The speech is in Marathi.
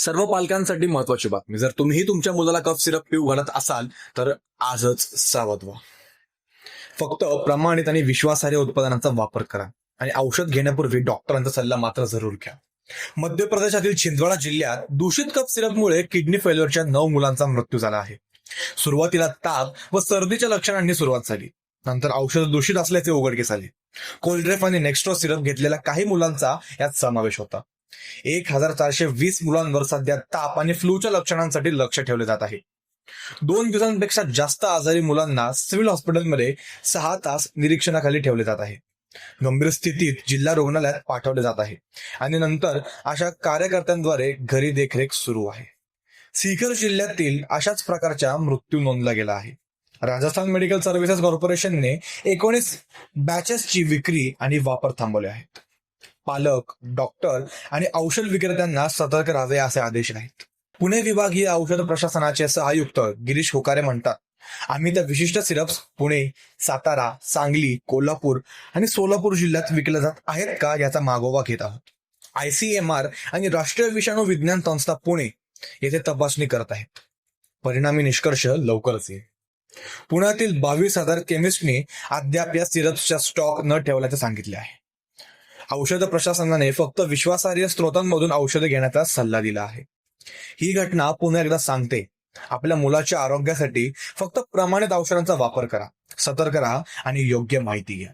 सर्व पालकांसाठी महत्वाची बातमी. जर तुम्ही तुमच्या मुलाला कफ सिरप पिऊ घालत असाल तर आजच सावध व्हा. फक्त प्रमाणित आणि विश्वासार्ह उत्पादनांचा वापर करा आणि औषध घेण्यापूर्वी डॉक्टरांचा सल्ला मात्र जरूर घ्या. मध्य प्रदेशातील छिंदवाडा जिल्ह्यात दूषित कफ सिरपमुळे किडनी फेल्युअरच्या नऊ मुलांचा मृत्यू झाला आहे. सुरुवातीला ताप व सर्दीच्या लक्षणांनी सुरुवात झाली. नंतर औषध दूषित असल्याचे उघडकीस आले. कोल्ड्रेफ आणि नेक्स्ट्रो सिरप घेतलेल्या काही मुलांचा यात समावेश होता. एक हजार चारशे वीस मुलांवर सध्या ताप आणि फ्लूच्या लक्षणांसाठी लक्ष ठेवले जात आहे. दोन दिवसांपेक्षा जास्त आजारी मुलांना सिव्हिल हॉस्पिटलमध्ये सहा तास निरीक्षणाखाली ठेवले जात आहे. गंभीर स्थितीत जिल्हा रुग्णालयात पाठवले जात आहे. आणि नंतर अशा कार्यकर्त्यांद्वारे घरी देखरेख सुरू आहे. सीकर जिल्ह्यातील अशाच प्रकारच्या मृत्यू नोंदला गेला आहे. राजस्थान मेडिकल सर्व्हिसेस कॉर्पोरेशनने एकोणीस बॅचेसची विक्री आणि वापर थांबवले आहेत. पालक डॉक्टर आणि औषध विक्रेत्यांना सतर्क राहावे असे आदेश आहेत. पुणे विभागीय औषध प्रशासनाचे सहायुक्त गिरीश होकारे म्हणतात. आम्ही त्या विशिष्ट सिरप्स पुणे सातारा सांगली कोल्हापूर आणि सोलापूर जिल्ह्यात विकले जात आहेत का याचा मागोवा घेत आहोत. आयसीएमआर आणि राष्ट्रीय विषाणू विज्ञान संस्था पुणे येथे तपासणी करत आहेत. परिणामी निष्कर्ष लवकरच येईल. पुण्यातील बावीस हजार केमिस्टनी अद्याप या सिरप्सच्या स्टॉक न ठेवल्याचे सांगितले आहे. औषध प्रशासनाने फक्त विश्वासार्ह स्रोतांमधून औषधे घेण्याचा सल्ला दिला आहे. ही घटना पुन्हा एकदा सांगते. आपल्या मुलाच्या आरोग्यासाठी फक्त प्रमाणित औषधांचा वापर करा सतर्क राहा आणि योग्य माहिती घ्या.